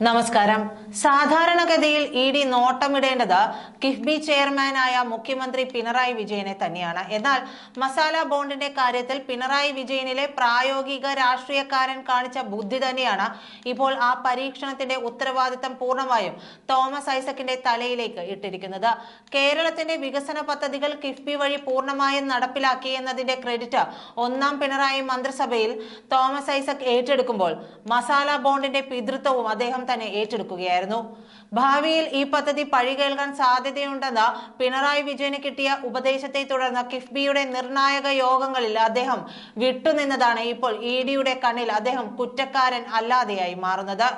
നമസ്കാരം. സാധാരണഗതിയിൽ E D നോട്ടമിടേണ്ടത് KIIFB ചെയർമാനായ മുഖ്യമന്ത്രി പിണറായി വിജയനെ തന്നെയാണ്. എന്നാൽ മസാല ബോണ്ടിന്റെ കാര്യത്തിൽ പിണറായി വിജയനിലെ പ്രായോഗിക രാഷ്ട്രീയക്കാരൻ കാണിച്ച ബുദ്ധി തന്നെയാണ് ഇപ്പോൾ ആ പരീക്ഷണത്തിന്റെ ഉത്തരവാദിത്തം പൂർണമായും തോമസ് ഐസക്കിന്റെ തലയിലേക്ക് ഇട്ടിരിക്കുന്നത്. കേരളത്തിന്റെ വികസന പദ്ധതികൾ കിഫ്ബി വഴി പൂർണമായും നടപ്പിലാക്കി എന്നതിന്റെ ക്രെഡിറ്റ് ഒന്നാം പിണറായി മന്ത്രിസഭയിൽ തോമസ് ഐസക് ഏറ്റെടുക്കുമ്പോൾ മസാല ബോണ്ടിന്റെ പിതൃത്വവും അദ്ദേഹം തന്നെ ഏറ്റെടുക്കുകയായിരുന്നു. ഭാവിയിൽ ഈ പദ്ധതി പഴികേൽക്കാൻ സാധ്യതയുണ്ടെന്ന പിണറായി വിജയന് കിട്ടിയ ഉപദേശത്തെ തുടർന്ന് കിഫ്ബിയുടെ നിർണായക യോഗങ്ങളിൽ അദ്ദേഹം വിട്ടുനിന്നതാണ് ഇപ്പോൾ ഇ ഡിയുടെ കണ്ണിൽ അദ്ദേഹം കുറ്റക്കാരൻ അല്ലാതെയായി മാറുന്നത്.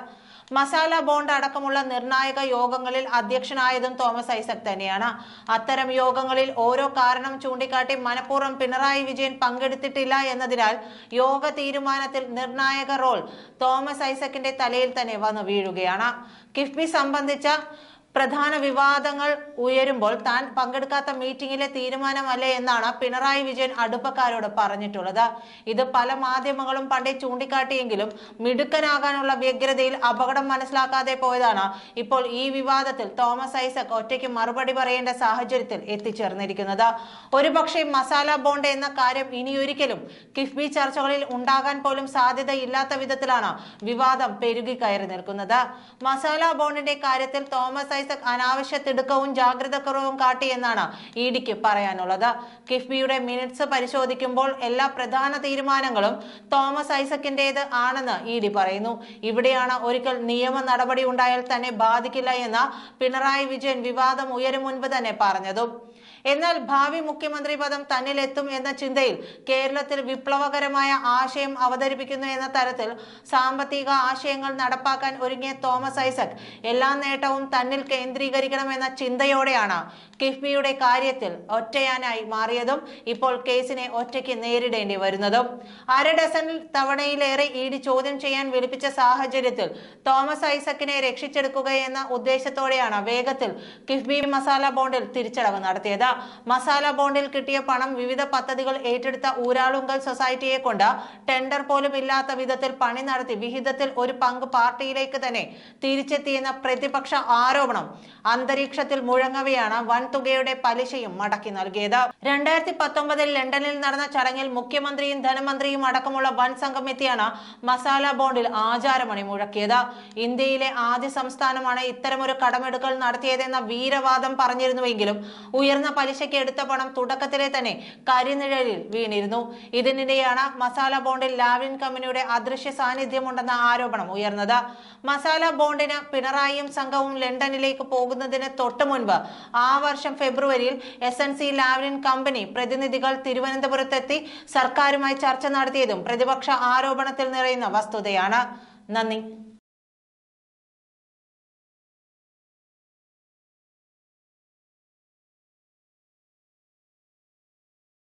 മസാല ബോണ്ട് അടക്കമുള്ള നിർണായക യോഗങ്ങളിൽ അധ്യക്ഷനായതും തോമസ് ഐസക് തന്നെയാണ്. അത്തരം യോഗങ്ങളിൽ ഓരോ കാരണം ചൂണ്ടിക്കാട്ടി മനഃപൂർവം പിണറായി വിജയൻ പങ്കെടുത്തിട്ടില്ല എന്നതിനാൽ യോഗ തീരുമാനത്തിൽ നിർണായക റോൾ തോമസ് ഐസക്കിന്റെ തലയിൽ തന്നെ വന്നു വീഴുകയാണ്. കിഫ്ബി സംബന്ധിച്ച പ്രധാന വിവാദങ്ങൾ ഉയരുമ്പോൾ താൻ പങ്കെടുക്കാത്ത മീറ്റിംഗിലെ തീരുമാനമല്ലേ എന്നാണ് പിണറായി വിജയൻ അടുപ്പക്കാരോട് പറഞ്ഞിട്ടുള്ളത്. ഇത് പല മാധ്യമങ്ങളും പണ്ടേ ചൂണ്ടിക്കാട്ടിയെങ്കിലും മിടുക്കനാകാനുള്ള വ്യഗ്രതയിൽ അപകടം മനസ്സിലാക്കാതെ പോയതാണ്. ഇപ്പോൾ ഈ വിവാദത്തിൽ തോമസ് ഐസക് ഒറ്റയ്ക്ക് മറുപടി പറയേണ്ട സാഹചര്യത്തിൽ എത്തിച്ചേർന്നിരിക്കുന്നത്. ഒരുപക്ഷെ മസാല ബോണ്ട് എന്ന കാര്യം ഇനിയൊരിക്കലും കിഫ്ബി ചർച്ചകളിൽ ഉണ്ടാകാൻ പോലും സാധ്യതയില്ലാത്ത വിധത്തിലാണ് വിവാദം പെരുകി കയറി നിൽക്കുന്നത്. മസാല ബോണ്ടിന്റെ കാര്യത്തിൽ തോമസ് ഐസക് അനാവശ്യ തിടുക്കവും ജാഗ്രതക്കുറവും കാട്ടിയെന്നാണ് ഇ ഡിക്ക് പറയാനുള്ളത്. കിഫ്ബിയുടെ മിനിറ്റ്സ് പരിശോധിക്കുമ്പോൾ എല്ലാ പ്രധാന തീരുമാനങ്ങളും തോമസ് ഐസക്കിന്റേത് ആണെന്ന് ഇ ഡി പറയുന്നു. ഇവിടെയാണ് ഒരിക്കൽ നിയമ നടപടി ഉണ്ടായാൽ തന്നെ ബാധിക്കില്ല എന്ന പിണറായി വിജയൻ വിവാദം ഉയരും മുൻപ് തന്നെ പറഞ്ഞതും. എന്നാൽ ഭാവി മുഖ്യമന്ത്രി പദം തന്നിലെത്തും എന്ന ചിന്തയിൽ കേരളത്തിൽ വിപ്ലവകരമായ ആശയം അവതരിപ്പിക്കുന്നു എന്ന തരത്തിൽ സാമ്പത്തിക ആശയങ്ങൾ നടപ്പാക്കാൻ ഒരുങ്ങിയ തോമസ് ഐസക് എല്ലാ നേട്ടവും തന്നിൽ കേന്ദ്രീകരിക്കണമെന്ന ചിന്തയോടെയാണ് കിഫ്ബിയുടെ കാര്യത്തിൽ ഒറ്റയാനായി മാറിയതും ഇപ്പോൾ കേസിനെ ഒറ്റയ്ക്ക് നേരിടേണ്ടി വരുന്നതും. അര ഡസൻ തവണയിലേറെ ഇ ചോദ്യം ചെയ്യാൻ വിളിപ്പിച്ച സാഹചര്യത്തിൽ തോമസ് ഐസക്കിനെ രക്ഷിച്ചെടുക്കുക എന്ന ഉദ്ദേശത്തോടെയാണ് വേഗത്തിൽ കിഫ്ബി മസാല ബോണ്ടിൽ തിരിച്ചടവ് നടത്തിയത്. മസാല ബോണ്ടിൽ കിട്ടിയ പണം വിവിധ പദ്ധതികൾ ഏറ്റെടുത്ത ഊരാളുങ്കൽ സൊസൈറ്റിയെ കൊണ്ട് ടെൻഡർ പോലും ഇല്ലാത്ത വിധത്തിൽ പണി നടത്തി വിഹിതത്തിൽ ഒരു പങ്ക് പാർട്ടിയിലേക്ക് തന്നെ തിരിച്ചെത്തിയെന്ന പ്രതിപക്ഷ ആരോപണം അന്തരീക്ഷത്തിൽ മുഴങ്ങവെയാണ് വൻതുകയുടെ പലിശയും മടക്കി നൽകിയത്. രണ്ടായിരത്തി പത്തൊമ്പതിൽ ലണ്ടനിൽ നടന്ന ചടങ്ങിൽ മുഖ്യമന്ത്രിയും ധനമന്ത്രിയും അടക്കമുള്ള വൻ സംഘം എത്തിയാണ് മസാല ബോണ്ടിൽ ആചാരമണി മുഴക്കിയത്. ഇന്ത്യയിലെ ആദ്യ സംസ്ഥാനമാണ് ഇത്തരമൊരു കടമെടുക്കൽ നടത്തിയതെന്ന വീരവാദം പറഞ്ഞിരുന്നുവെങ്കിലും ഉയർന്ന പലിശയ്ക്ക് എടുത്ത പണം തുടക്കത്തിലെ തന്നെ കരിനിഴലിൽ വീണിരുന്നു. ഇതിനിടെയാണ് മസാല ബോണ്ടിൽ ലാവ്ലിൻ കമ്പനിയുടെ അദൃശ്യ സാന്നിധ്യമുണ്ടെന്ന ആരോപണം ഉയർന്നത്. മസാല ബോണ്ടിന് പിണറായിയും സംഘവും ലണ്ടനിലേക്ക് പോകുന്നതിന് തൊട്ടു മുൻപ് ആ വർഷം ഫെബ്രുവരിയിൽ S N C Lavalin company പ്രതിനിധികൾ തിരുവനന്തപുരത്തെത്തി സർക്കാരുമായി ചർച്ച നടത്തിയതും പ്രതിപക്ഷ ആരോപണത്തിൽ നിറയുന്ന വസ്തുതയാണ്. നന്ദി.